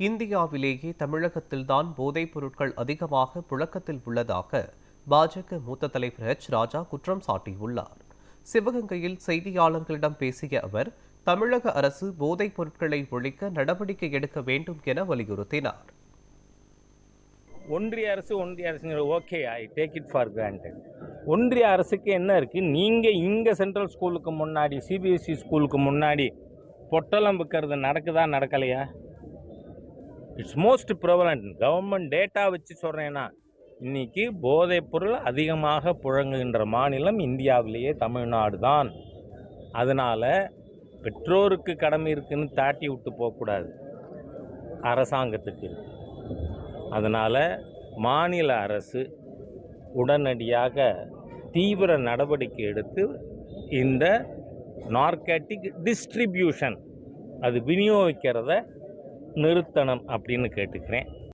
இந்தியாவிலேயே தமிழகத்தில்தான் போதைப் பொருட்கள் அதிகமாக புழக்கத்தில் உள்ளதாக பாஜக மூத்த தலைவர் ஹெச் ராஜா குற்றம் சாட்டியுள்ளார். சிவகங்கையில் செய்தியாளர்களிடம் பேசிய அவர் தமிழக அரசு போதைப் பொருட்களை ஒழிக்க நடவடிக்கை எடுக்க வேண்டும் என வலியுறுத்தினார். ஒன்றிய அரசு ஒன்றிய அரசுங்கிற okay I take it for granted ஒன்றிய அரசுக்கு என்ன இருக்குது நீங்கள் இங்கே சென்ட்ரல் ஸ்கூலுக்கு முன்னாடி சிபிஎஸ்சி ஸ்கூலுக்கு முன்னாடி பொட்டலம் விற்கிறது நடக்குதா நடக்கலையா? It's most prevalent government data வச்சு சொல்கிறேன்னா இன்றைக்கி போதைப் பொருள் அதிகமாக புழங்குகின்ற மாநிலம் இந்தியாவிலேயே தமிழ்நாடு தான். அதனால் பெற்றோருக்கு கடமை இருக்குன்னு தாட்டி விட்டு போகக்கூடாது அரசாங்கத்துக்கு. அதனால் மாநில அரசு உடனடியாக தீவிர நடவடிக்கை எடுத்து இந்த நார்கேட்டிக் டிஸ்ட்ரிபியூஷன் அது விநியோகிக்கிறத நிறுத்தணும் அப்படின்னு கேட்டுக்கிறேன்.